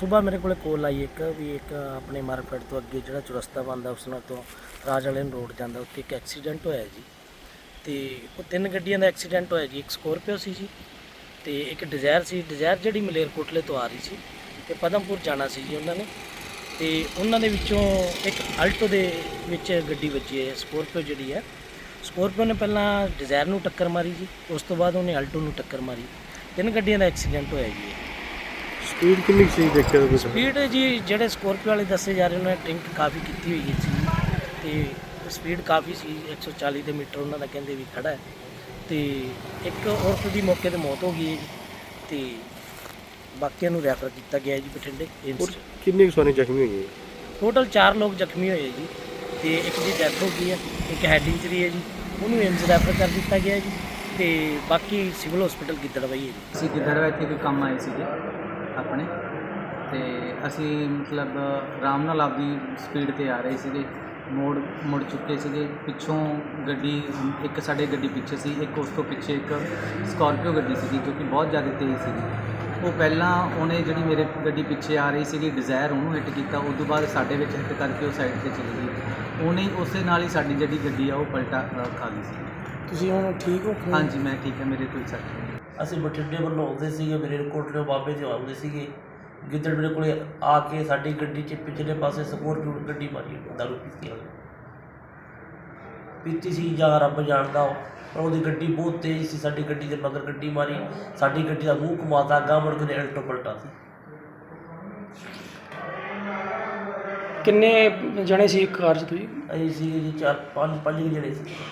ਇਹ ਸਵੇਰ ਮੇਰੇ ਕੋਲੇ ਕੋਲ ਆਈ ਇੱਕ ਵੀ ਇੱਕ ਆਪਣੇ ਮਾਰਕੀਟ ਤੋਂ ਅੱਗੇ ਜਿਹੜਾ ਚੁਰਸਤਾ ਬੰਦਾ ਉਸ ਨਾਲ ਤੋਂ ਰਾਜ ਵਾਲੇ ਨੂੰ ਰੋਡ ਜਾਂਦਾ, ਉੱਥੇ ਇੱਕ ਐਕਸੀਡੈਂਟ ਹੋਇਆ ਜੀ। ਤੇ ਉਹ ਤਿੰਨ ਗੱਡੀਆਂ ਦਾ ਐਕਸੀਡੈਂਟ ਹੋਇਆ ਜੀ, ਇੱਕ ਸਕੋਰਪੀਓ ਸੀ ਜੀ ਤੇ ਇੱਕ ਡਿਜ਼ਾਇਰ ਸੀ। ਡਿਜ਼ਾਇਰ ਜਿਹੜੀ ਮਲੇਰਕੋਟਲੇ ਤੋਂ ਆ ਰਹੀ ਸੀ ਤੇ ਪਦਮਪੁਰ ਜਾਣਾ ਸੀ ਜੀ ਉਹਨਾਂ ਨੇ। ਤੇ ਉਹਨਾਂ ਦੇ ਵਿੱਚੋਂ ਇੱਕ ਅਲਟੋ ਦੇ ਵਿੱਚ ਗੱਡੀ ਵੱਜੀ ਹੈ ਸਕੋਰਪੀਓ ਜਿਹੜੀ ਹੈ। ਸਕੋਰਪੀਓ ਨੇ ਪਹਿਲਾਂ ਡਿਜ਼ਾਇਰ ਨੂੰ ਟੱਕਰ ਮਾਰੀ ਜੀ, ਉਸ ਤੋਂ ਬਾਅਦ ਉਹਨੇ ਅਲਟੋ ਨੂੰ ਟੱਕਰ ਮਾਰੀ। ਤਿੰਨ ਗੱਡੀਆਂ ਦਾ ਐਕਸੀਡੈਂਟ ਹੋਇਆ ਜੀ। ਸਪੀਡ ਕਿੰਨੀ ਕੁ ਸੀ ਦੇਖਿਆ ਤੁਸੀਂ? ਸਪੀਡ ਜੀ ਜਿਹੜੇ ਸਕੋਰਪੀਓ ਵਾਲੇ ਦੱਸੇ ਜਾ ਰਹੇ ਉਹਨਾਂ ਨੇ ਡਰਿੰਕ ਕਾਫੀ ਕੀਤੀ ਹੋਈ ਸੀ ਤੇ ਸਪੀਡ ਕਾਫੀ ਸੀ 140 ਦੇ ਮੀਟਰ ਉਹਨਾਂ ਦਾ ਕਹਿੰਦੇ ਵੀ ਖੜਾ ਹੈ। ਤੇ ਇੱਕ ਔਰਤ ਦੀ ਮੌਕੇ ਤੇ ਮੌਤ ਹੋ ਗਈ ਹੈ ਜੀ। ਤੇ ਬਾਕੀਆਂ ਨੂੰ ਰੈਫਰ ਕੀਤਾ ਗਿਆ ਹੈ ਜੀ ਬਠਿੰਡੇ ਏਮਸ ਔਰ ਕਿੰਨੀ ਕੁ ਸਵਾਰੀ ਜ਼ਖਮੀ ਹੋਈ ਹੈ? ਟੋਟਲ 4 ਲੋਕ ਜ਼ਖਮੀ ਹੋਏ ਜੀ। ਤੇ ਇੱਕ ਦੀ ਡੈਥ ਹੋ ਗਈ ਹੈ ਇੱਕ ਹੈਡ ਇੰਜਰੀ ਹੈ ਜੀ। ਉਹਨੂੰ ਏਮਸ ਰੈਫਰ ਕਰ ਦਿੱਤਾ ਗਿਆ ਹੈ ਜੀ। ਤੇ ਬਾਕੀ ਸਿਵਲ ਹਸਪੀਟਲ ਗਿੱਦੜਬਾਈ ਹੈ ਜੀ। ਅਸੀਂ ਗਿੱਦੜਵਾ ਇੱਥੇ ਕੋਈ ਕੰਮ ਆਏ ਸੀਗੇ। ਆਪਣੇ। ਅਤੇ ਅਸੀਂ ਮਤਲਬ ਆਰਾਮ ਨਾਲ ਆਪਦੀ ਸਪੀਡ ਤੇ ਆ ਰਹੇ ਸੀਗੇ। ਮੋੜ, ਮੁੜ ਚੁੱਕੇ ਸੀਗੇ। ਪਿੱਛੋਂ ਗੱਡੀ, ਇੱਕ ਸਾਡੇ ਗੱਡੀ ਪਿੱਛੇ ਸੀ, ਇੱਕ ਉਸ ਤੋਂ ਪਿੱਛੇ ਇੱਕ ਸਕਾਰਪੀਓ ਗੱਡੀ ਸੀਗੀ, ਜੋ ਕਿ ਬਹੁਤ ਜ਼ਿਆਦਾ ਤੇਜ਼ ਸੀਗੀ। ਉਹ ਪਹਿਲਾਂ ਉਹਨੇ ਜਿਹੜੀ ਮੇਰੇ ਗੱਡੀ ਪਿੱਛੇ ਆ ਰਹੀ ਸੀਗੀ ਡਿਜ਼ਾਇਰ ਉਹਨੂੰ ਹਿੱਟ ਕੀਤਾ। ਉਸ ਤੋਂ ਬਾਅਦ ਸਾਡੇ ਵਿੱਚ ਹਿੱਟ ਕਰਕੇ ਉਹ ਸਾਈਡ ਤੇ ਚਲੀ ਗਈ। ਉਹਨੇ ਉਸੇ ਨਾਲ ਹੀ ਸਾਡੀ ਜਿਹੜੀ ਗੱਡੀ ਆ, ਉਹ ਪਲਟਾ ਖਾ ਗਈ ਸੀ। ਤੁਸੀਂ ਹੁਣ ਠੀਕ ਹੋ? ਹਾਂਜੀ ਮੈਂ ਠੀਕ ਹੈ ਮੇਰੇ ਕੋਈ ਸੱਟ ਨਹੀਂ। ਅਸੀਂ ਬਠਿੰਡੇ ਵੱਲੋਂ ਆਉਂਦੇ ਸੀਗੇ ਮੇਰੇ ਕੋਟਲੇ ਬਾਬੇ ਦੇ ਆਉਂਦੇ ਸੀਗੇ ਗਿੱਦੜ ਮੇਰੇ ਕੋਲੇ ਆ ਕੇ ਸਾਡੀ ਗੱਡੀ 'ਚ ਪਿਛਲੇ ਪਾਸੇ ਸਕੋਰਪੀਓ ਨੇ ਗੱਡੀ ਮਾਰੀ ਦਾਰੂ ਪੀਤੀ ਉਹਨੇ ਪੀਤੀ ਸੀ ਜਾਂ ਰੱਬ ਜਾਣਦਾ ਉਹ ਪਰ ਉਹਦੀ ਗੱਡੀ ਬਹੁਤ ਤੇਜ਼ ਸੀ ਸਾਡੀ ਗੱਡੀ ਦੇ ਮਗਰ ਗੱਡੀ ਮਾਰੀ ਸਾਡੀ ਗੱਡੀ ਦਾ ਮੂੰਹ ਘੁਮਾਤਾ ਅੱਗਾ ਮੁੜ ਕੇ ਉਲਟੋ ਪਲਟਾ ਸੀ। ਕਿੰਨੇ ਜਣੇ ਸੀ ਕਾਰ 'ਚ ਤੁਸੀਂ? ਅਸੀਂ ਸੀ ਜੀ ਚਾਰ ਪੰਜ ਪੰਜ ਕੁ ਜਣੇ ਸੀ।